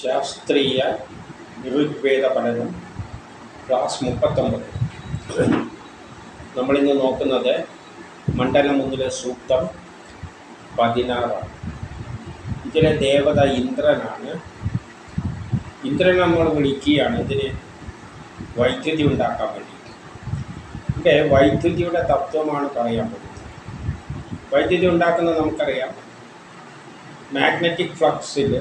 ശാസ്ത്രീയ ഋഗ്വേദ പഠനം ക്ലാസ് മുപ്പത്തൊമ്പത്. നമ്മളിന്ന് നോക്കുന്നത് മണ്ഡലം ഒന്നിലെ സൂക്തം പതിനാറാണ്. ഇതിലെ ദേവത ഇന്ദ്രനാണ്. ഇന്ദ്രൻ നമ്മൾ വിളിക്കുകയാണ് ഇതിന് വൈദ്യുതി ഉണ്ടാക്കാൻ വേണ്ടിയിട്ട് ഇവിടെ വൈദ്യുതിയുടെ തത്വമാണ് പറയാൻ പറ്റുന്നത് വൈദ്യുതി ഉണ്ടാക്കുന്നത് നമുക്കറിയാം. മാഗ്നറ്റിക് ഫ്ലക്സിൽ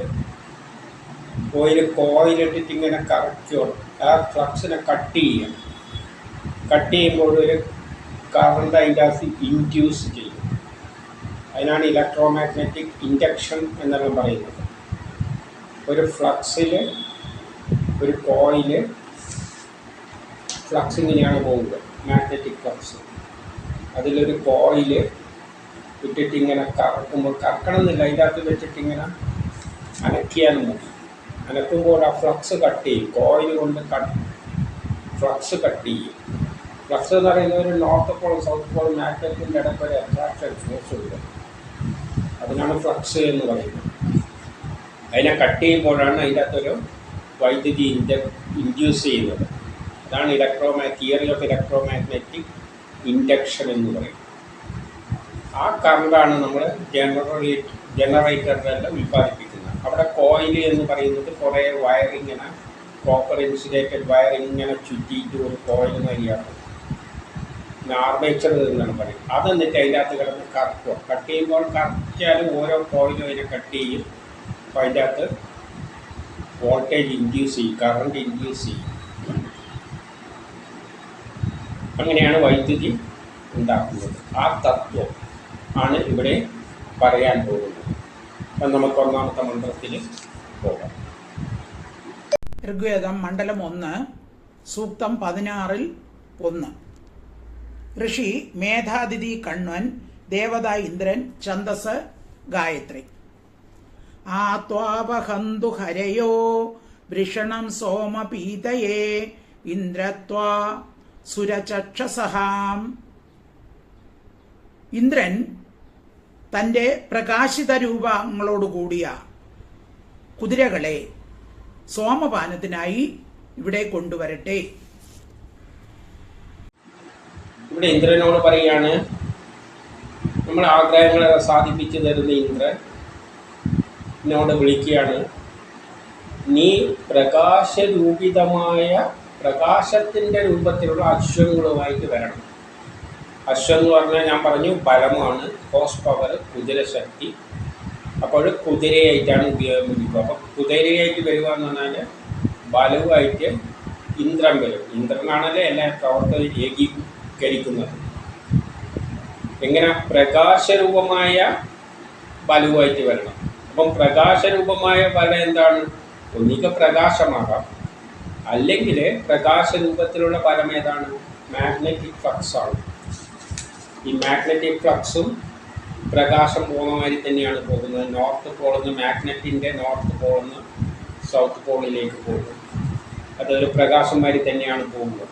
ഓയിൽ കോയിലിട്ടിട്ട് ഇങ്ങനെ കറക്കുകയാണ് ആ ഫ്ലക്സിനെ കട്ട് ചെയ്യണം കട്ട് ചെയ്യുമ്പോൾ ഒരു കറണ്ട് അതിന്റെ അകത്ത് ഇൻഡ്യൂസ് ചെയ്യും. അതിനാണ് ഇലക്ട്രോ മാഗ്നറ്റിക് ഇൻഡക്ഷൻ എന്നെല്ലാം പറയുന്നത്. ഒരു ഫ്ലക്സിൽ ഒരു കോയിൽ ഫ്ലക്സ് ഇങ്ങനെയാണ് പോകുന്നത് മാഗ്നറ്റിക് ഫ്ലക്സ് അതിലൊരു കോയിൽ ഇട്ടിട്ട് ഇങ്ങനെ കറക്കുമ്പോൾ കറക്കണം എന്നില്ല അതിന്റെ അകത്ത് വെച്ചിട്ട് ഇങ്ങനെ അനക്കിയാലും മതി. അനക്കുമ്പോൾ ആ ഫ്ലക്സ് കട്ട് ചെയ്യും. കോയിൽ കൊണ്ട് കട്ട് ഫ്ലക്സ് കട്ട് ചെയ്യും. ഫ്ലക്സ് എന്ന് പറയുന്നത് ഒരു നോർത്ത് പോൾ സൗത്ത് പോൾ മാഗ്നറ്റിന്റെ ഇടയ്ക്ക് ഒരു അട്രാക്ഷൻ ഫോഴ്സ് ഉണ്ട്. അതിനാണ് ഫ്ലക്സ് എന്ന് പറയുന്നത്. അതിനെ കട്ട് ചെയ്യുമ്പോഴാണ് അതിന്റെ അകത്തൊരു വൈദ്യുതി ഇൻഡ ഇൻഡ്യൂസ് ചെയ്യുന്നത്. അതാണ് electro theory of electro magnetic induction എന്ന് പറയും ആ കറണ്ടാണ് നമ്മൾ ജനറേറ്റ് ജനറേറ്ററിലെല്ലാം ഉൽപ്പാദിപ്പിക്കുന്നത്. അവിടെ കോയിൽ എന്ന് പറയുന്നത് കുറേ വയറിങ്ങനെ കോപ്പർ ഇൻസുലേറ്റഡ് വയറിങ് ഇങ്ങനെ ചുറ്റിയിട്ട് ഒരു കോയിൽ മാതിരിയാണ്. ആർമേച്ചർ എന്നാണ് പറയും അത് എന്നിട്ട് അതിന്റെ അകത്ത് കിടന്ന് കറക്കുക. കട്ട് ചെയ്യുമ്പോൾ കറക്കിയാലും ഓരോ കോയിലും അതിനെ കട്ട് ചെയ്യും. അപ്പോൾ അതിന്റെ അകത്ത് വോൾട്ടേജ് ഇൻഡ്യൂസ് ചെയ്യും. കറണ്ട് ഇൻഡ്യൂസ് ചെയ്യും. അങ്ങനെയാണ് വൈദ്യുതി ഉണ്ടാക്കുന്നത്. ആ തത്വം ആണ് ഇവിടെ പറയാൻ പോകുന്നത്. നമുക്ക് ഒന്നാമത്തെ മന്ത്രത്തിൽ പോകാം. ഋഗ്വേദം മണ്ഡലം ഒന്ന് സൂക്തം പതിനാറിൽ ഒന്ന്. ഋഷി മേധാതിഥി കണ്വൻ ദേവത ഇന്ദ്രൻ ഛന്ദസ് ഗായത്രി. ആത്വാവഹന്തു ഹരയോ വൃഷണം സോമപീതയേ ഇന്ദ്രത്വാ സുരചക്ഷസഹാം. ഇന്ദ്രൻ തന്റെ പ്രകാശിത രൂപങ്ങളോടുകൂടിയ കുതിരകളെ സോമപാനത്തിനായി ഇവിടെ കൊണ്ടുവരട്ടെ. ഇവിടെ ഇന്ദ്രനോട് പറയാണ് നമ്മൾ ആഗ്രഹങ്ങളെ സാധിപ്പിച്ചു തരുന്ന ഇന്ദ്രൻ എന്നോട് വിളിക്കുകയാണ്. നീ പ്രകാശരൂപിതമായ പ്രകാശത്തിന്റെ രൂപത്തിലുള്ള അശ്വങ്ങളുമായിട്ട് വരണം. അശ്വം എന്ന് പറഞ്ഞാൽ ഞാൻ പറഞ്ഞു ബലമാണ് ഹോസ് പവർ കുതിരശക്തി. അപ്പോൾ കുതിരയായിട്ടാണ് ഉപയോഗിക്കുക അപ്പോൾ കുതിരയായിട്ട് വരിക എന്ന് പറഞ്ഞാൽ ബലവുമായിട്ട് ഇന്ദ്രൻ വരും. ഇന്ദ്രനാണല്ലേ എല്ലാ പ്രവർത്തനം ഏകീകരിക്കുന്നത്. എങ്ങനെ? പ്രകാശരൂപമായ ബലവുമായിട്ട് വരണം. അപ്പം പ്രകാശരൂപമായ ബലം എന്താണ്? ഒന്നിക്ക പ്രകാശമാകാം. അല്ലെങ്കിൽ പ്രകാശരൂപത്തിലുള്ള ബലം ഏതാണ്? മാഗ്നറ്റിക് ഫ്ലക്സ് ആണ്. ഈ മാഗ്നറ്റിക് ഫ്ലക്സും പ്രകാശം പോകുന്ന മാതിരി തന്നെയാണ് പോകുന്നത്. നോർത്ത് പോളിൽ നിന്ന് മാഗ്നറ്റിന്റെ നോർത്ത് പോളിൽ നിന്ന് സൗത്ത് പോളിലേക്ക് പോകുന്നത്. അതൊരു പ്രകാശം മാതിരി തന്നെയാണ് പോകുന്നത്.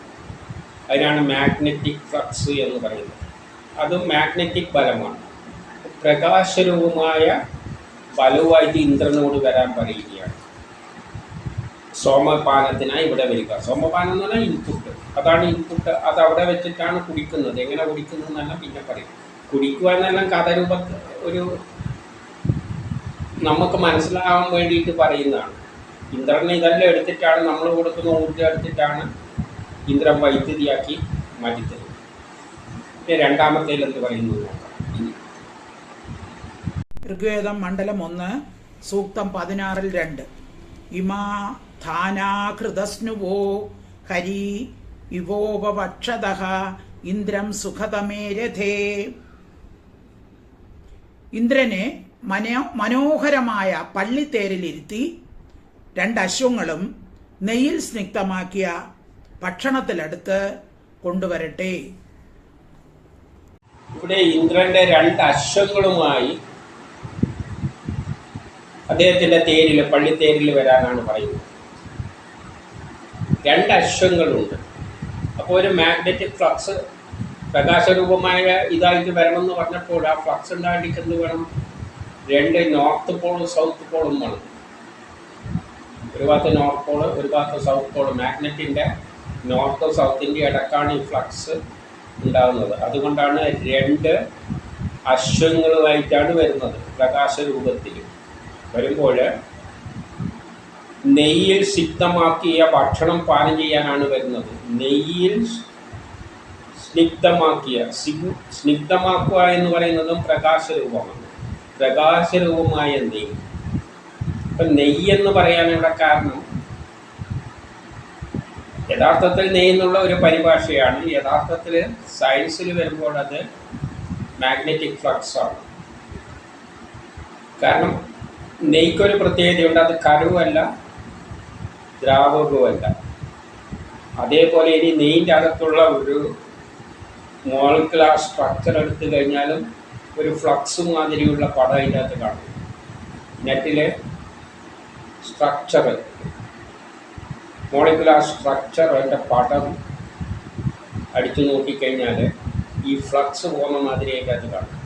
അതിനാണ് മാഗ്നറ്റിക് ഫ്ലക്സ് എന്ന് പറയുന്നത്. അതും മാഗ്നറ്റിക് ബലമാണ്. പ്രകാശരൂപമായ ബലവുമായിട്ട് ഇന്ദ്രനോട് വരാൻ പറയുകയാണ്. സോമപാനത്തിനായി ഇവിടെ വരിക. സോമപാനം എന്ന് പറഞ്ഞാൽ ഇൻപുട്ട് അതാണ് ഇൻപുട്ട് അത് അവിടെ വെച്ചിട്ടാണ് കുടിക്കുന്നത്. എങ്ങനെ കുടിക്കുന്നത് എന്നെല്ലാം പിന്നെ പറയും. കുടിക്കുക എന്നെല്ലാം കഥരൂപ ഒരു നമുക്ക് മനസ്സിലാവാൻ വേണ്ടിയിട്ട് പറയുന്നതാണ്. ഇന്ദ്രനെ ഇതെല്ലാം എടുത്തിട്ടാണ് നമ്മൾ കൊടുക്കുന്ന ഊർജം എടുത്തിട്ടാണ് ഇന്ദ്രൻ വൈദ്യുതിയാക്കി മാറ്റിത്തരുന്നത് പിന്നെ രണ്ടാമത്തേൽ എന്ത് പറയുന്നു ഋഗ്വേദം മണ്ഡലം ഒന്ന് സൂക്തം പതിനാറിൽ രണ്ട്. ഇമാ ധാനാകൃതസ്നുവോ ഹരി ഇവോപവക്ഷത ഇന്ദ്രം സുഖതമേ രഥേ. ഇന്ദ്രനെ മനോ മനോഹരമായ പള്ളിത്തേരിലിരുത്തി രണ്ട് അശ്വങ്ങളും നെയ്യിൽ സ്നിഗ്ധമാക്കിയ ഭക്ഷണത്തിലെടുത്ത് കൊണ്ടുവരട്ടെ. ഇവിടെ ഇന്ദ്രന്റെ രണ്ട് അശ്വങ്ങളുമായി അദ്ദേഹത്തിന്റെ തേരിൽ പള്ളിത്തേരിൽ വരാനാണ് പറയുന്നത്. രണ്ട് അശ്വങ്ങളുണ്ട് അപ്പോൾ ഒരു മാഗ്നറ്റിക് ഫ്ലക്സ് പ്രകാശരൂപമായ ഇതായിട്ട് വരണമെന്ന് പറഞ്ഞപ്പോൾ ആ ഫ്ലക്സ് എന്ത് വേണം രണ്ട് നോർത്ത് പോളും സൗത്ത് പോളും വേണം ഒരു ഭാഗത്ത് നോർത്ത് പോൾ ഒരു ഭാഗത്ത് സൗത്ത് പോൾ മാഗ്നറ്റിന്റെ നോർത്ത് സൗത്തിന്റെ ഇടക്കാണ് ഈ ഫ്ലക്സ് ഉണ്ടാകുന്നത്. അതുകൊണ്ടാണ് രണ്ട് അശ്വങ്ങളുമായിട്ടാണ് വരുന്നത് പ്രകാശരൂപത്തിൽ. വരുമ്പോൾ നെയ്യിൽ സിക്തമാക്കിയ ഭക്ഷണം പാനം ചെയ്യാനാണ് വരുന്നത്. നെയ്യിൽ സ്നിഗ്ധമാക്കിയ സ്നിഗ്ധമാക്കുക എന്ന് പറയുന്നതും പ്രകാശരൂപമാണ്. പ്രകാശരൂപമായ നെയ്യ്. ഇപ്പം നെയ്യ് എന്ന് പറയാനുള്ള കാരണം യഥാർത്ഥത്തിൽ നെയ്യ് എന്നുള്ള ഒരു പരിഭാഷയാണ്. യഥാർത്ഥത്തിൽ സയൻസിൽ വരുമ്പോൾ അത് മാഗ്നറ്റിക് ഫ്ലക്സ് ആണ്. കാരണം നെയ്ക്കൊരു പ്രത്യേകതയുണ്ട്. അത് കരുവല്ല. ദ്രാവകവുമല്ല. അതേപോലെ ഇനി നെയ്യിന്റെ അകത്തുള്ള ഒരു മോളിക്കുലാർ സ്ട്രക്ചർ എടുത്തു കഴിഞ്ഞാലും ഒരു ഫ്ലക്സ് മാതിരിയുള്ള പടം അതിന്റെ അകത്ത് കാണും നെറ്റിലെ സ്ട്രക്ചർ മോളിക്കുലാർ സ്ട്രക്ചർ അതിന്റെ പടം അടിച്ചു നോക്കിക്കഴിഞ്ഞാൽ ഈ ഫ്ലക്സ് പോകുന്ന മാതിരി അതിന്റെ അകത്ത് കാണും.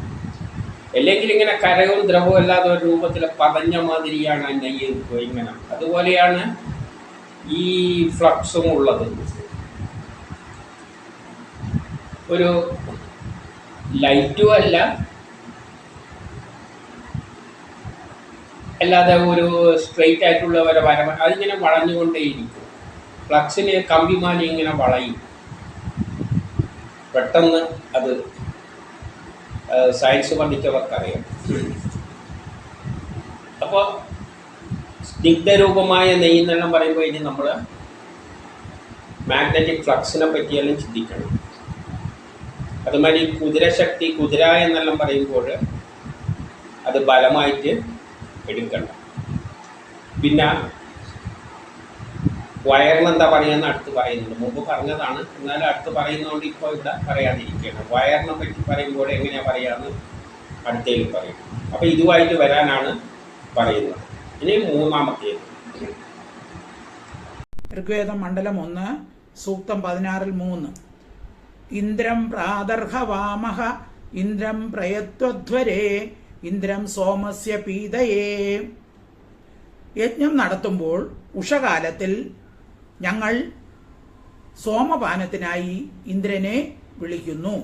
അല്ലെങ്കിൽ ഇങ്ങനെ കരവും ദ്രവവും അല്ലാതെ ഒരു രൂപത്തിൽ പതഞ്ഞ മാതിരിയാണ് നെയ്യ് ഇങ്ങനെ. അതുപോലെയാണ് ഈ ഫ്ലക്സും ഉള്ളത് ഒരു ലൈറ്റും അല്ല അല്ലാതെ ഒരു സ്ട്രെയിറ്റ് ആയിട്ടുള്ള ഒരു വരമ അതിങ്ങനെ വളഞ്ഞുകൊണ്ടേയിരിക്കും. ഫ്ലക്സിന് കമ്പിമാലി ഇങ്ങനെ വളയും. പെട്ടെന്ന് അത് സയൻസ് പഠിച്ചവർക്കറിയാം അപ്പോൾ സ്നിഗ്ധരൂപമായ നെയ്യെന്നെല്ലാം പറയുമ്പോൾ ഇനി നമ്മൾ മാഗ്നറ്റിക് ഫ്ലക്സിനെ പറ്റിയെല്ലാം ചിന്തിക്കണം. അതുമാതിരി കുതിരശക്തി കുതിര എന്നെല്ലാം പറയുമ്പോൾ അത് ബലമായിട്ട് എടുക്കണം. പിന്നെ വയറിനെന്താ എന്താ പറയുന്നത് അടുത്ത് പറയുന്നുണ്ട്. മുമ്പ് പറഞ്ഞതാണ്. എന്നാലും അടുത്ത് പറയുന്നതുകൊണ്ട് ഇപ്പോൾ ഇവിടെ പറയാതിരിക്കുകയാണ്. വയറിനെ പറ്റി പറയുമ്പോൾ എങ്ങനെയാണ് പറയാമെന്ന് അടുത്തേക്ക് പറയും. അപ്പോൾ ഇതുമായിട്ട് വരാനാണ് പറയുന്നത്. ഇനി മൂന്നാമത്തേത്. ഋഗ്വേദം മണ്ഡലം ഒന്ന് സൂക്തം പതിനാറിൽ മൂന്ന്. ഇന്ദ്രം പ്രാതർഹവാമഹ ഇന്ദ്രം പ്രയത്വധ്വരേ ഇന്ദ്രം സോമസ്യ പീതയേ. യജ്ഞം നടത്തുമ്പോൾ ഉഷകാലത്തിൽ ഞങ്ങൾ സോമപാനത്തിനായി ഇന്ദ്രനെ വിളിക്കുന്നു.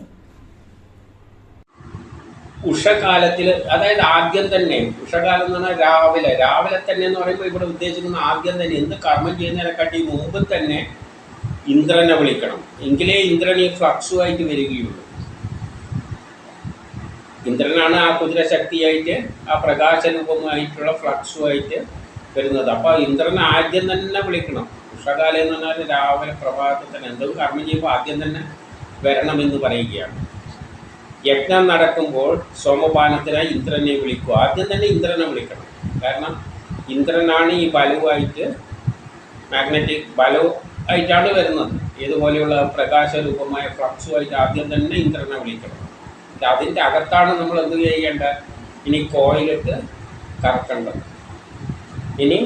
ഉഷകാലത്തിൽ അതായത് ആദ്യം തന്നെ ഉഷകാലം എന്ന് പറഞ്ഞാൽ രാവിലെ. രാവിലെ തന്നെ എന്ന് പറയുമ്പോൾ ഇവിടെ ഉദ്ദേശിക്കുന്ന ആദ്യം തന്നെ എന്ത് കർമ്മം ചെയ്യുന്നതിനെക്കാട്ടി മുമ്പ് തന്നെ ഇന്ദ്രനെ വിളിക്കണം. എങ്കിലേ ഇന്ദ്രൻ ഈ ഫ്ലക്സുമായിട്ട് വരികയുള്ളൂ. ഇന്ദ്രനാണ് ആ കുതിരശക്തിയായിട്ട് ആ പ്രകാശരൂപമായിട്ടുള്ള ഫ്ലക്സുമായിട്ട് വരുന്നത്. അപ്പോൾ ഇന്ദ്രൻ ആദ്യം തന്നെ വിളിക്കണം. ഉഷകാലം എന്ന് പറഞ്ഞാൽ രാവിലെ പ്രഭാതത്തിന് എന്തെങ്കിലും കർമ്മം ചെയ്യുമ്പോൾ ആദ്യം തന്നെ വരണമെന്ന് പറയുകയാണ്. യജ്ഞം നടക്കുമ്പോൾ സോമപാനത്തിനായി ഇന്ദ്രനെ വിളിക്കുക. ആദ്യം തന്നെ ഇന്ദ്രനെ വിളിക്കണം. കാരണം ഇന്ദ്രനാണ് ഈ ബലവുമായിട്ട് മാഗ്നറ്റിക് ബലവുമായിട്ടാണ് വരുന്നത്. ഇതുപോലെയുള്ള പ്രകാശരൂപമായ ഫ്ലക്സുമായിട്ട് ആദ്യം തന്നെ ഇന്ദ്രനെ വിളിക്കണം. അതിന്റെ അകത്താണ് നമ്മൾ എന്ത് ചെയ്യേണ്ടത് ഇനി കോയിലിട്ട് കറക്കേണ്ടത്. ഇനി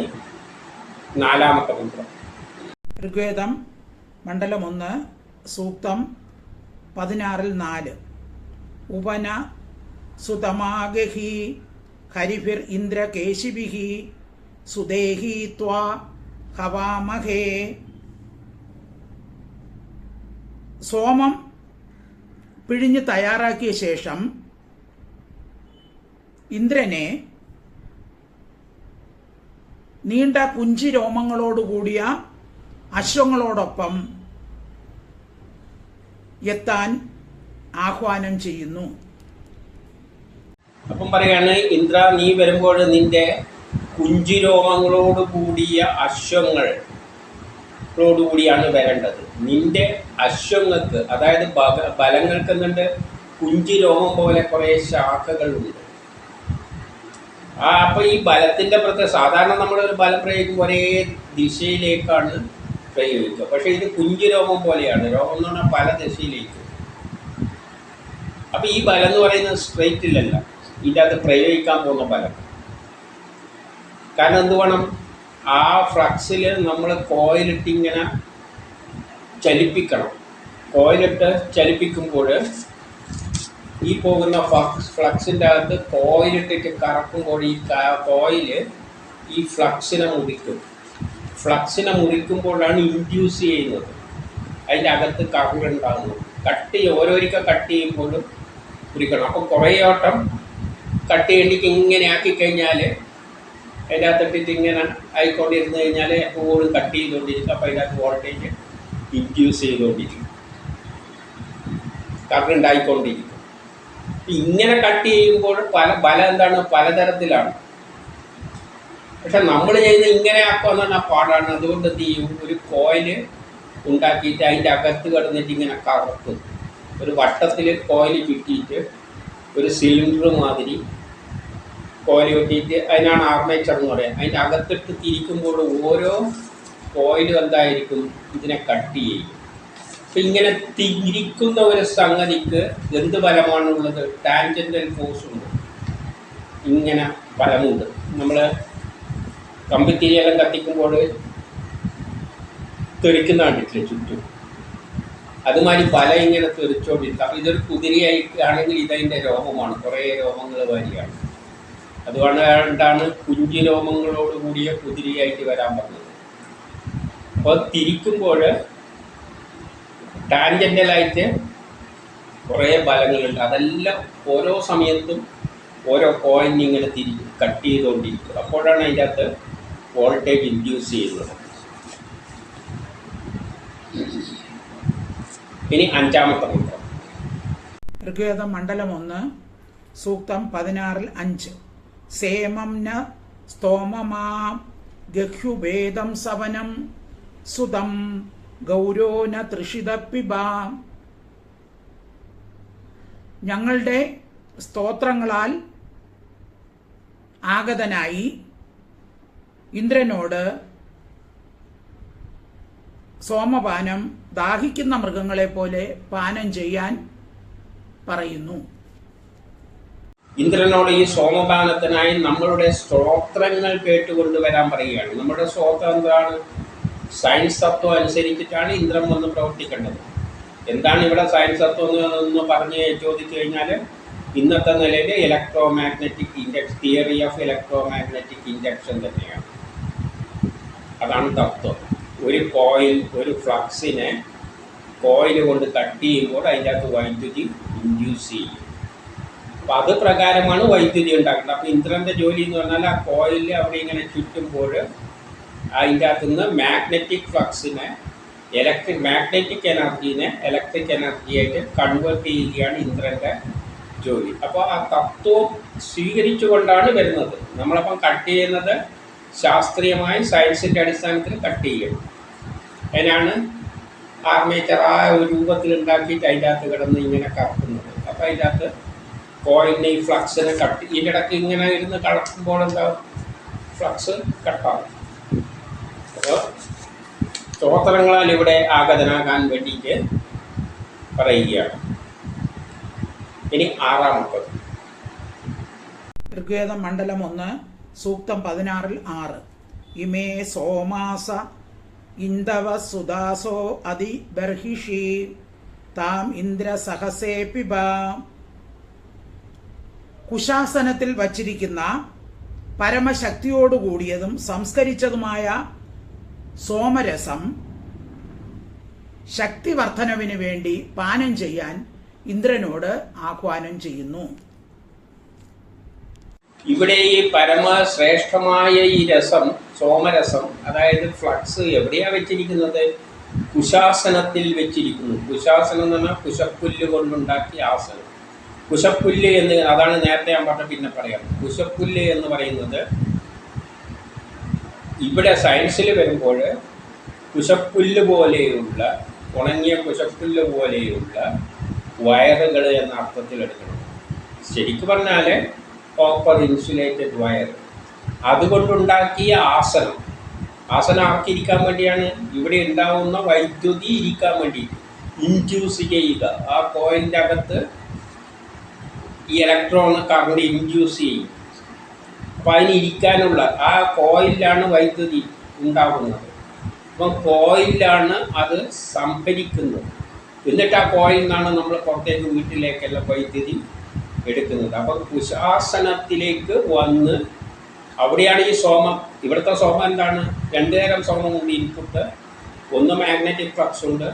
നാലാമത്തെ മന്ത്രം. ഋഗ്വേദം മണ്ഡലം ഒന്ന് സൂക്തം പതിനാറിൽ നാല്. ഉപന സുതമാഗഹി ഹരിഫിർ ഇന്ദ്രകേശിഭിഹി സുദേഹി ത്വാ ഹവാമഹേ. സോമം പിഴിഞ്ഞ് തയ്യാറാക്കിയ ശേഷം ഇന്ദ്രനെ നീണ്ട കുഞ്ചിരോമങ്ങളോടുകൂടിയ അശ്വങ്ങളോടൊപ്പം എത്താൻ ആഹ്വാനം ചെയ്യുന്നു. അപ്പം പറയാണ് ഇന്ദ്ര നീ വരുമ്പോൾ നിന്റെ കുഞ്ചിരോമങ്ങളോട് കൂടിയ അശ്വങ്ങൾ കൂടിയാണ് വരേണ്ടത്. നിന്റെ അശ്വങ്ങൾക്ക് അതായത് ബലങ്ങൾക്ക് എന്നുണ്ട് കുഞ്ചിരോമം പോലെ കുറേ ശാഖകളുണ്ട്. ആ അപ്പോൾ ഈ ബലത്തിന്റെ പ്രത്യേക സാധാരണ നമ്മളൊരു ബലം പ്രയോഗിക്കുമ്പോൾ ഒരേ ദിശയിലേക്കാണ് പ്രയോഗിക്കുക. പക്ഷെ ഇത് കുഞ്ചിരോമം പോലെയാണ്. രോമം എന്ന് പറഞ്ഞാൽ പല ദിശയിലേക്ക്. അപ്പോൾ ഈ ബലം എന്ന് പറയുന്നത് സ്ട്രെയിറ്റിലല്ല ഇതിന്റെ അകത്ത് പ്രയോഗിക്കാൻ പോകുന്ന ബലം. കാരണം എന്ത് വേണം? ആ ഫ്ലക്സിൽ നമ്മൾ കോയിലിട്ട് ഇങ്ങനെ ചലിപ്പിക്കണം. കോയിലിട്ട് ചലിപ്പിക്കുമ്പോൾ ഈ പോകുന്ന ഫ്ലക്സ് ഫ്ലക്സിന്റെ അകത്ത് കോയിലിട്ടിട്ട് കറക്കുമ്പോൾ ഈ കോയിൽ ഈ ഫ്ലക്സിനെ മുറിക്കും. ഫ്ലക്സിനെ മുറിക്കുമ്പോഴാണ് ഇൻഡ്യൂസ് ചെയ്യുന്നത്. അതിന്റെ അകത്ത് കറണ്ട് കട്ട് ചെയ്യും ഓരോരിക്കൽ കട്ട് ചെയ്യുമ്പോഴും മുറിക്കണം അപ്പം കുറേ ഓട്ടം കട്ട് ചെയ്യേണ്ടിക്ക് ഇങ്ങനെ ആക്കി കഴിഞ്ഞാൽ അതിന്റെ അകത്തിട്ടിട്ട് ഇങ്ങനെ ആയിക്കൊണ്ടിരുന്ന് കഴിഞ്ഞാൽ എപ്പോഴും കട്ട് ചെയ്തുകൊണ്ടിരിക്കും അപ്പോൾ അതിനകത്ത് വോൾട്ടേജ് ഇൻഡ്യൂസ് ചെയ്തുകൊണ്ടിരിക്കും കറണ്ട് ആയിക്കൊണ്ടിരിക്കും ഇങ്ങനെ കട്ട് ചെയ്യുമ്പോൾ പല പല എന്താണ് പലതരത്തിലാണ്. പക്ഷെ നമ്മൾ ചെയ്യുന്ന ഇങ്ങനെ ആക്കുമെന്ന് പറഞ്ഞാൽ പാടാണ്. അതുകൊണ്ട് എന്ത് ചെയ്യും? ഒരു കോയിൽ ഉണ്ടാക്കിയിട്ട് അതിന്റെ അകത്ത് കിടന്നിട്ട് ഇങ്ങനെ കറക്കും. ഒരു വട്ടത്തിൽ കോയിൽ ചുറ്റിയിട്ട് ഒരു സിലിണ്ടർ മാതിരി കോയിൽ ചുറ്റിയിട്ട് അതിനാണ് ആർമേച്ചർ എന്ന് പറയുന്നത്. അതിന്റെ അകത്തിട്ട് തിരിക്കുമ്പോൾ ഓരോ കോയിലും എന്തായിരിക്കും? ഇതിനെ കട്ട് ചെയ്യും. അപ്പം ഇങ്ങനെ തിരിക്കുന്ന ഒരു സംഗതിക്ക് എന്ത് ബലമാണുള്ളത് ടാൻജന്റൽ ഫോഴ്സ് ഉണ്ട്. ഇങ്ങനെ ബലമുണ്ട് നമ്മൾ കമ്പിത്തിരിയെല്ലാം കത്തിക്കുമ്പോൾ തെറിക്കുന്ന കണ്ടിട്ടില്ല ചുറ്റും? അതുമാതിരി പല ഇങ്ങനെ തെറിച്ചോണ്ടിരിക്കും. അപ്പോൾ ഇതൊരു കുതിരയായിട്ടാണെങ്കിൽ ഇതതിന്റെ രോമമാണ്. കുറേ രോമങ്ങൾ വരികയാണ്. അതുകൊണ്ടാണ് കുഞ്ചി രോമങ്ങളോട് കൂടിയ കുതിരയായിട്ട് വരാൻ പറഞ്ഞത്. അപ്പോൾ തിരിക്കുമ്പോൾ ടാൻജന്റലായിട്ട് കുറേ ബലങ്ങളുണ്ട് അതെല്ലാം ഓരോ സമയത്തും ഓരോ കോയിൻ ഇങ്ങനെ തിരി കട്ട് ചെയ്തുകൊണ്ടിരിക്കും. അപ്പോഴാണ് അതിന്റെ അകത്ത് വോൾട്ടേജ് ഇൻഡ്യൂസ് ചെയ്യുന്നത്. ഇനി അഞ്ചാമത്തെ മന്ത്രം. ഋഗ്വേദം മണ്ഡലം ഒന്ന് സൂക്തം പതിനാറിൽ അഞ്ച്. സേമം ന ഗഹ്യുഭേദം സവനം സുതം ഗൗരോ ന ഞങ്ങളുടെ സ്തോത്രങ്ങളാൽ ആഗതനായി ഇന്ദ്രനോട് സോമപാനം ദാഹിക്കുന്ന മൃഗങ്ങളെ പോലെ പാനം ചെയ്യാൻ പറയുന്നു. ഇന്ദ്രനോട് ഈ സോമപാനത്തിനായി നമ്മളുടെ സ്തോത്രങ്ങൾ കേട്ടുകൊണ്ട് വരാൻ പറയുകയാണ്. നമ്മുടെ സ്തോത്രം എന്താണ്? സയൻസ് തത്വം അനുസരിച്ചിട്ടാണ് ഇന്ദ്രൻ വന്ന് പ്രവർത്തിക്കേണ്ടത്. എന്താണ് ഇവിടെ സയൻസ് തത്വം എന്ന് പറഞ്ഞ് ചോദിച്ചു കഴിഞ്ഞാൽ ഇന്നത്തെ നിലയിൽ electro magnetic index theory of electro magnetic induction തന്നെയാണ്. അതാണ് തത്വം. ഒരു കോയിൽ ഒരു ഫ്ലക്സിനെ കോയിൽ കൊണ്ട് കട്ട് ചെയ്യുമ്പോൾ അതിന്റെ അകത്ത് വൈദ്യുതി ഇൻഡ്യൂസ് ചെയ്യും. അപ്പം അത് പ്രകാരമാണ് വൈദ്യുതി ഉണ്ടാക്കുന്നത്. അപ്പോൾ ഇന്ദ്രന്റെ ജോലി എന്ന് പറഞ്ഞാൽ ആ കോയിൽ അവിടെ ഇങ്ങനെ ചുറ്റുമ്പോൾ അതിന്റെ അകത്ത് നിന്ന് മാഗ്നറ്റിക് ഫ്ലക്സിനെ ഇലക്ട്രിക് മാഗ്നറ്റിക് എനർജീനെ ഇലക്ട്രിക് എനർജിയായിട്ട് കൺവേർട്ട് ചെയ്യുകയാണ് ഇന്ദ്രന്റെ ജോലി. അപ്പോൾ ആ തത്വം സ്വീകരിച്ചുകൊണ്ടാണ് വരുന്നത്. നമ്മളപ്പം കട്ട് ചെയ്യുന്നത് ശാസ്ത്രീയമായി സയൻസിന്റെ അടിസ്ഥാനത്തിൽ കട്ട് ചെയ്യണം അതിനാണ് ആർമേച്ചർ ആ ഒരു രൂപത്തിൽ ഉണ്ടാക്കിയിട്ട് അതിന്റെ അകത്ത് കിടന്ന് ഇങ്ങനെ കറക്കുന്നത്. അപ്പോൾ അതിന്റെ അകത്ത് കോയിലിനെ ഈ ഫ്ലക്സിനെ കട്ട് ഇതിന്റെ ഇടയ്ക്ക് ഇങ്ങനെ ഇരുന്ന് കളക്കുമ്പോൾ എന്താ? ഫ്ലക്സ് കട്ടാവും അപ്പോൾ സ്തോത്രങ്ങളാൽ ഇവിടെ ആഗതനാകാൻ വേണ്ടിയിട്ട് പറയുകയാണ്. ഇനി ആറാമത്തത് ഋഗ്വേദം മണ്ഡലം ഒന്ന് സൂക്തം പതിനാറിൽ ആറ്. ഇമേ സോമാസ ഇന്ദവ സുദാസോ അതി ബർഹിഷി. താം ഇന്ദ്ര സഹസേ പിബ കുശാസനത്തിൽ വച്ചിരിക്കുന്ന പരമശക്തിയോടുകൂടിയതും സംസ്കരിച്ചതുമായ സോമരസം ശക്തിവർദ്ധനവിന് വേണ്ടി പാനം ചെയ്യാൻ ഇന്ദ്രനോട് ആഹ്വാനം ചെയ്യുന്നു. ഇവിടെ ഈ പരമശ്രേഷ്ഠമായ ഈ രസം സോമരസം അതായത് ഫ്ലക്സ് എവിടെയാ വെച്ചിരിക്കുന്നത്? കുശാസനത്തിൽ വെച്ചിരിക്കുന്നു. കുശാസനം എന്ന് പറഞ്ഞാൽ കുശപ്പുല്ല് കൊണ്ടുണ്ടാക്കിയ ആസനം. കുശപ്പുല്ല് എന്ന് അതാണ് നേരത്തെ ഞാൻ പറഞ്ഞ പിന്നെ പറയാം. കുശപ്പുല്ല് എന്ന് പറയുന്നത് ഇവിടെ സയൻസിൽ വരുമ്പോൾ കുശപ്പുല്ല് പോലെയുള്ള ഉണങ്ങിയ കുശപ്പുല്ല് പോലെയുള്ള വയറുകൾ എന്ന അർത്ഥത്തിൽ എടുക്കണം. ശരിക്കും പറഞ്ഞാൽ കോപ്പർ ഇൻസുലേറ്റഡ് വയർ അതുകൊണ്ടുണ്ടാക്കിയ ആസനം. ആസനം ആക്കിയിരിക്കാൻ വേണ്ടിയാണ് ഇവിടെ ഉണ്ടാവുന്ന വൈദ്യുതി ഇരിക്കാൻ വേണ്ടി ഇൻഡ്യൂസ് ചെയ്യുക. ആ കോയിലിന്റെ അകത്ത് ഈ ഇലക്ട്രോൺ കറണ്ട് ഇൻഡ്യൂസ് ചെയ്യും. അപ്പം അതിന് ഇരിക്കാനുള്ള ആ കോയിലാണ് വൈദ്യുതി ഉണ്ടാകുന്നത് അപ്പം കോയിലാണ് അത് സംഭരിക്കുന്നത്. എന്നിട്ട് ആ കോയിൽ നിന്നാണ് നമ്മൾ പുറത്തേക്ക് വീട്ടിലേക്കെല്ലാം വൈദ്യുതി എടുക്കുന്നത്. അപ്പം കുശാസനത്തിലേക്ക് വന്ന് അവിടെയാണ് ഈ സോമം. ഇവിടുത്തെ സോമം എന്താണ്? രണ്ട് തരം സോമമുണ്ട് ഇൻപുട്ട് ഒന്ന് മാഗ്നറ്റിക് ഫ്ലക്സ് ഉണ്ട്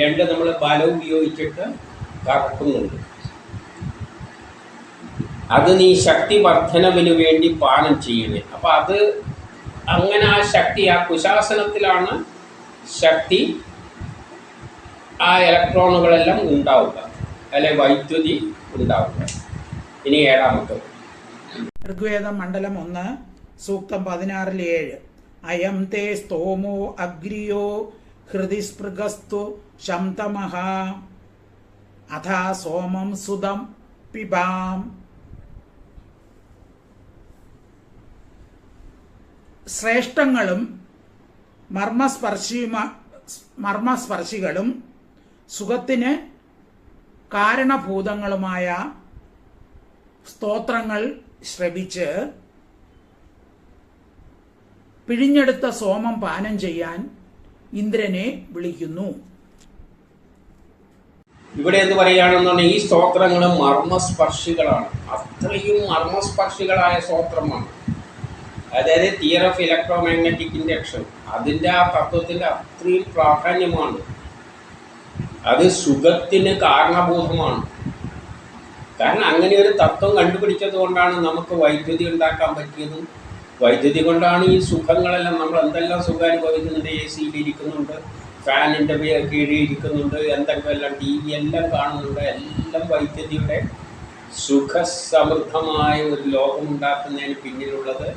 രണ്ട് നമ്മൾ ബലം ഉപയോഗിച്ചിട്ട് കറക്കുന്നുണ്ട്. അത് നീ ശക്തി വർധനവിന് വേണ്ടി പാനം ചെയ്യണേ. അപ്പൊ അത് അങ്ങനെ ആ ശക്തി ആ കുശാസനത്തിലാണ് ശക്തി ആ ഇലക്ട്രോണുകളെല്ലാം ഉണ്ടാവുക. അല്ലെ വൈദ്യുതി ഉണ്ടാവുക. ഇനി ഏഴാമത്തെ ഋഗ്വേദം മണ്ഡലം ഒന്ന് സൂക്തം പതിനാറിൽ ഏഴ്. അയം തേ സ്തോമോ അഗ്രിയോ ഹൃദിസ്പൃഗസ്തു ശംതമഹ. സോമം സുതം പിബാം. ശ്രേഷ്ഠങ്ങളും മർമ്മസ്പർശിയുമ മർമ്മസ്പർശികളും സുഖത്തിന് കാരണഭൂതങ്ങളുമായ സ്തോത്രങ്ങൾ ശ്രവിച്ച് പിഴിഞ്ഞെടുത്ത സോമം പാനം ചെയ്യാൻ ഇന്ദ്രനെ വിളിക്കുന്നു. ഇവിടെ എന്ന് പറയുകയാണെന്നുണ്ടെങ്കിൽ ഈ സ്തോത്രങ്ങൾ മർമ്മസ്പർശികളാണ്. അത്രയും മർമ്മസ്പർശികളായ സ്തോത്രമാണ്. അതായത് theory of electro magnetic induction അതിന്റെ ആ തത്വത്തിന്റെ അത്രയും പ്രാധാന്യമാണ്. അത് സുഖത്തിന് കാരണഭൂതമാണ് കാരണം അങ്ങനെ ഒരു തത്വം കണ്ടുപിടിച്ചത് കൊണ്ടാണ് നമുക്ക് വൈദ്യുതി ഉണ്ടാക്കാൻ പറ്റിയതും. വൈദ്യുതി കൊണ്ടാണ് ഈ സുഖങ്ങളെല്ലാം നമ്മൾ എന്തെല്ലാം സുഖം അനുഭവിക്കുന്നുണ്ട് എ സിയിൽ ഇരിക്കുന്നുണ്ട്. ഫാനിന്റെ കീഴിൽ ഇരിക്കുന്നുണ്ട്. എന്തെങ്കിലും എല്ലാം ടി വി എല്ലാം കാണുന്നുണ്ട്. എല്ലാം വൈദ്യുതിയുടെ സുഖസമൃദ്ധമായ ഒരു ലോകം ഉണ്ടാക്കുന്നതിന് പിന്നിലുള്ളത്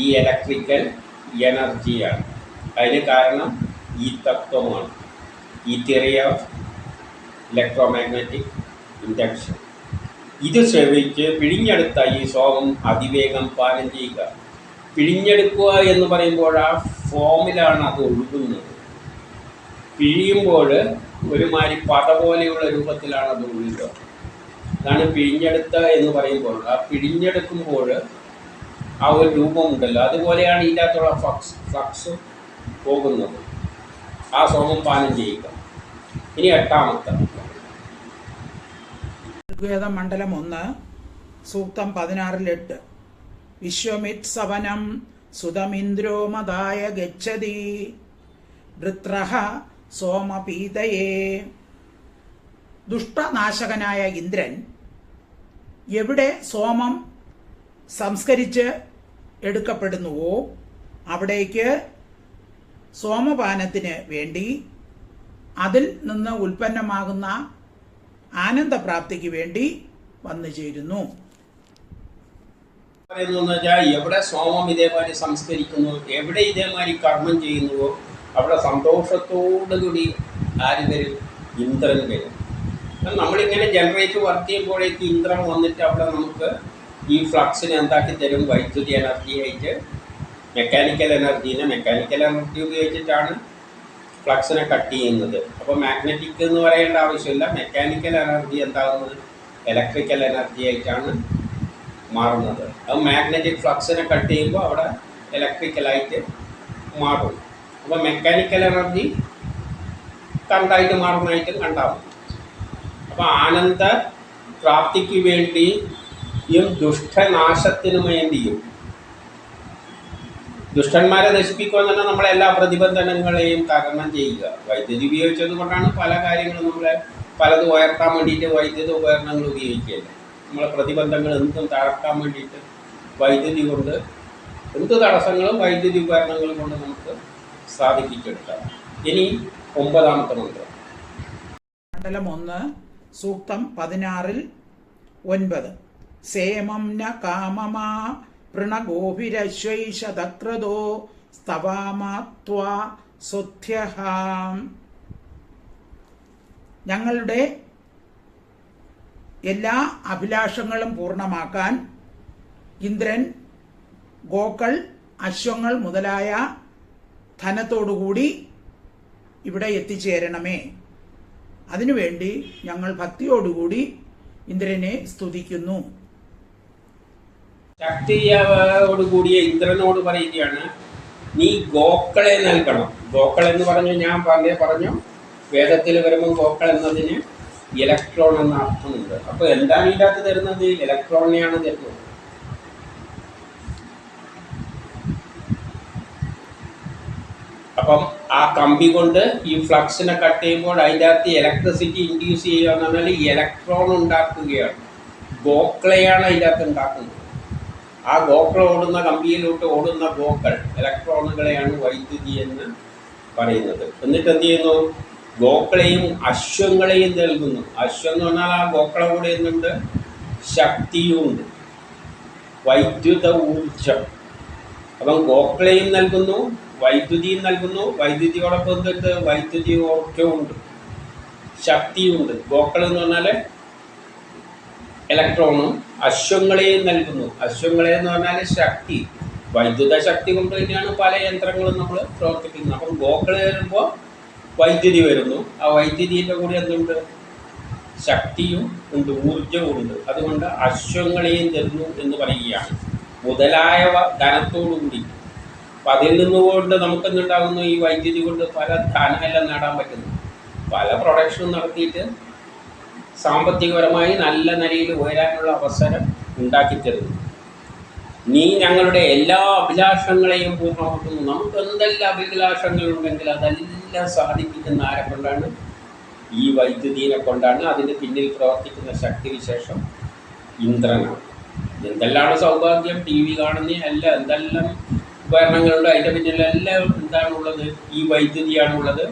ഈ ഇലക്ട്രിക്കൽ എനർജിയാണ് അതിന് കാരണം ഈ തത്വമാണ്. ഈ തിയറി ഓഫ് ഇലക്ട്രോമാഗ്നറ്റിക് ഇൻഡക്ഷൻ ഇത് ശ്രവിച്ച് പിഴിഞ്ഞെടുത്ത ഈ സോമം അതിവേഗം പാനം ചെയ്യുക. പിഴിഞ്ഞെടുക്കുക എന്ന് പറയുമ്പോൾ ആ ഫോമിലാണ് അത് ഒഴുകുന്നത്. പിഴിയുമ്പോൾ ഒരുമാതിരി പത പോലെയുള്ള രൂപത്തിലാണ് അത് ഒഴുകുക. അതാണ് പിഴിഞ്ഞെടുത്ത എന്ന് പറയുമ്പോൾ ആ പിഴിഞ്ഞെടുക്കുമ്പോൾ ആ ഒരു രൂപമുണ്ടല്ലോ. അതുപോലെയാണ് ഇതിന്റെ അകത്തുള്ള ഫ്ലക്സ് ഫ്ലക്സ് പോകുന്നത്. ആ സോമം പാനം ചെയ്യുക. ഇനി എട്ടാമത്തെ. ഋഗ്വേദം മണ്ഡലം ഒന്ന് സൂക്തം പതിനാറിൽ എട്ട് വിശ്വമിത് സവനം സുതമിന്ദ്രോമതായ ഗച്ഛതി വൃത്രഹ സോമപീതയേ. ദുഷ്ടനാശകനായ ഇന്ദ്രൻ എവിടെ സോമം സംസ്കരിച്ച് എടുക്കപ്പെടുന്നുവോ അവിടേക്ക് സോമപാനത്തിന് വേണ്ടി അതിൽ നിന്ന് ഉൽപ്പന്നമാകുന്ന ആനന്ദപ്രാപ്തിക്ക് വേണ്ടി വന്നു ചേരുന്നു. എവിടെ സോമം ഇതേമാതിരി സംസ്കരിക്കുന്നു എവിടെ ഇതേമാതിരി കർമ്മം ചെയ്യുന്നുവോ അവിടെ സന്തോഷത്തോടു കൂടി ആര് വരും? ഇന്ദ്രൻ വരും. നമ്മളിങ്ങനെ ജനറേറ്റ് വർക്ക് ചെയ്യുമ്പോഴേക്ക് ഇന്ദ്രൻ വന്നിട്ട് അവിടെ നമുക്ക് ഈ ഫ്ലക്സിനെ എന്താക്കി തരും? വൈദ്യുതി എനർജി ആയിട്ട് മെക്കാനിക്കൽ എനർജീനെ മെക്കാനിക്കൽ എനർജി ഉപയോഗിച്ചിട്ടാണ് ഫ്ലക്സിനെ കട്ട് ചെയ്യുന്നത്. അപ്പോൾ മാഗ്നറ്റിക് എന്ന് പറയേണ്ട ആവശ്യമില്ല. മെക്കാനിക്കൽ എനർജി എന്താകുന്നത്? ഇലക്ട്രിക്കൽ എനർജി ആയിട്ടാണ് മാറുന്നത്. അത് മാഗ്നറ്റിക് ഫ്ലക്സിനെ കട്ട് ചെയ്യുമ്പോൾ അവിടെ ഇലക്ട്രിക്കലായിട്ട് മാറും. അപ്പോൾ മെക്കാനിക്കൽ എനർജി കണ്ടായിട്ട് മാറുന്നതായിട്ടും കണ്ടാവും. അപ്പോൾ ആനന്ദ പ്രാപ്തിക്ക് വേണ്ടിയും ദുഷ്ടനാശത്തിനു വേണ്ടിയും ദുഷ്ടന്മാരെ നശിപ്പിക്കുക തന്നെ നമ്മളെ എല്ലാ പ്രതിബന്ധനങ്ങളെയും തരണം ചെയ്യുക. വൈദ്യുതി ഉപയോഗിച്ചത് കൊണ്ടാണ് പല കാര്യങ്ങളും നമ്മളെ പലതും ഉയർത്താൻ വേണ്ടിയിട്ട് വൈദ്യുത ഉപകരണങ്ങൾ ഉപയോഗിക്കുകയല്ലേ. നമ്മളെ പ്രതിബന്ധങ്ങൾ എന്തും തകർക്കാൻ വേണ്ടിയിട്ട് വൈദ്യുതി കൊണ്ട് എന്ത് തടസ്സങ്ങളും വൈദ്യുതി ഉപകരണങ്ങൾ കൊണ്ട് നമുക്ക് സാധിപ്പിച്ചെടുക്കാം. ഇനി ഒമ്പതാമത്തെ മന്ത്രം. മണ്ഡലം ഒന്ന് സൂക്തം പതിനാറിൽ ഒൻപത്. സേമം ന കാമമാ പൃണഗോഭിരശ്വൈഷതക്രതോ സ്തവാമാത്വാ സ്വധ്യഹാം ഞങ്ങളുടെ എല്ലാ അഭിലാഷങ്ങളും പൂർണമാക്കാൻ ഇന്ദ്രൻ ഗോക്കൾ അശ്വങ്ങൾ മുതലായ ധനത്തോടുകൂടി ഇവിടെ എത്തിച്ചേരണമേ. അതിനുവേണ്ടി ഞങ്ങൾ ഭക്തിയോടുകൂടി ഇന്ദ്രനെ സ്തുതിക്കുന്നു. ശക്തിയോടുകൂടിയ ഇന്ദ്രനോട് പറയുകയാണ് നീ ഗോക്കളെ നൽകണം. ഗോക്കൾ എന്ന് പറഞ്ഞു ഞാൻ പറഞ്ഞേ പറഞ്ഞു വേദത്തിൽ വരുമ്പോൾ ഗോക്കൾ എന്നതിന് ഇലക്ട്രോൺ എന്ന അർത്ഥമുണ്ട്. അപ്പോൾ എന്താണ് ഇല്ലാത്ത അകത്ത് തരുന്നത്? ഇലക്ട്രോണിനെയാണ് തരുന്നത്. അപ്പം ആ കമ്പി കൊണ്ട് ഈ ഫ്ലക്സിനെ കട്ട് ചെയ്യുമ്പോൾ അതിന്റെ അകത്ത് ഇലക്ട്രിസിറ്റി ഇൻഡ്യൂസ് ചെയ്യുക എന്ന് പറഞ്ഞാൽ ഇലക്ട്രോൺ ഉണ്ടാക്കുകയാണ്. ഗോക്കളെയാണ് അതിന്റെ അകത്ത് ഉണ്ടാക്കുന്നത്. ആ ഗോക്കൾ ഓടുന്ന കമ്പിയിലോട്ട് ഓടുന്ന ഗോക്കൾ ഇലക്ട്രോണുകളെയാണ് വൈദ്യുതി എന്ന് പറയുന്നത്. എന്നിട്ട് എന്ത് ചെയ്യുന്നു ഗോക്കളെയും അശ്വങ്ങളെയും നൽകുന്നു. അശ്വം എന്ന് പറഞ്ഞാൽ ആ ഗോക്കളെ കൂടെ എന്തുണ്ട്? ശക്തിയുമുണ്ട് വൈദ്യുത ഊർജം അപ്പം ഗോക്കളെയും നൽകുന്നു വൈദ്യുതിയും നൽകുന്നു. വൈദ്യുതിയോടൊപ്പം എന്തുണ്ട്? വൈദ്യുതി ഊർജമുണ്ട് ശക്തിയുമുണ്ട് ഗോക്കൾ എന്ന് പറഞ്ഞാൽ ഇലക്ട്രോണും അശ്വങ്ങളെയും നൽകുന്നു. അശ്വങ്ങളെ എന്ന് പറഞ്ഞാൽ ശക്തി. വൈദ്യുത ശക്തി കൊണ്ട് തന്നെയാണ് പല യന്ത്രങ്ങളും നമ്മൾ പ്രവർത്തിക്കുന്നത്. അപ്പം ഗോക്കൾ വരുമ്പോൾ വൈദ്യുതി വരുന്നു. ആ വൈദ്യുതിന്റെ കൂടെ എന്തുണ്ട്? ശക്തിയും ഉണ്ട് ഊർജവും ഉണ്ട്. അതുകൊണ്ട് അശ്വങ്ങളെയും തരുന്നു എന്ന് പറയുകയാണ്. മുതലായവ ധനത്തോടുകൂടി അപ്പം അതിൽ നിന്നുകൊണ്ട് നമുക്കെന്നുണ്ടാകുന്നു ഈ വൈദ്യുതി കൊണ്ട് പല ധനമെല്ലാം നേടാൻ പറ്റുന്നു. പല പ്രൊഡക്ഷനും നടത്തിയിട്ട് സാമ്പത്തികപരമായി നല്ല നിലയിൽ ഉയരാനുള്ള അവസരം ഉണ്ടാക്കിത്തരുന്നു നീ ഞങ്ങളുടെ എല്ലാ അഭിലാഷങ്ങളെയും പൂർണമാക്കുന്നു. നമുക്ക് എന്തെല്ലാം അഭിലാഷങ്ങളുണ്ടെങ്കിൽ അതെല്ലാം സാധിപ്പിക്കുന്ന ആരെ കൊണ്ടാണ്? ഈ വൈദ്യുതിനെ കൊണ്ടാണ്. അതിന്റെ പിന്നിൽ പ്രവർത്തിക്കുന്ന ശക്തിവിശേഷം ഇന്ദ്രനാണ്. എന്തെല്ലാം സൗഭാഗ്യം? ടി വി കാണുന്ന എല്ലാം എന്തെല്ലാം ഉപകരണങ്ങളുണ്ട്? അതിന്റെ പിന്നിലെല്ലാം എന്താണുള്ളത്? ഈ വൈദ്യുതിയാണുള്ളത്.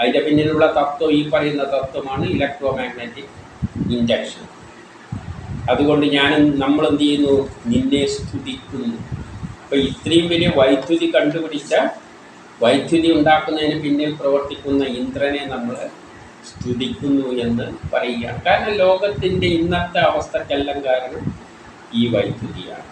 അതിന്റെ പിന്നിലുള്ള തത്വം ഈ പറയുന്ന തത്വമാണ് ഇലക്ട്രോ മാഗ്നറ്റിക് ഇൻഡക്ഷൻ അതുകൊണ്ട് ഞാൻ നമ്മൾ എന്ത് ചെയ്യുന്നു നിന്നെ സ്തുതിക്കുന്നു. അപ്പോൾ ഇത്രയും വലിയ വൈദ്യുതി കണ്ടുപിടിച്ച വൈദ്യുതി ഉണ്ടാക്കുന്നതിന് പിന്നിൽ പ്രവർത്തിക്കുന്ന ഇന്ദ്രനെ നമ്മൾ സ്തുതിക്കുന്നു എന്ന് പറയുക. കാരണം ലോകത്തിന്റെ ഇന്നത്തെ അവസ്ഥക്കെല്ലാം കാരണം ഈ വൈദ്യുതിയാണ്.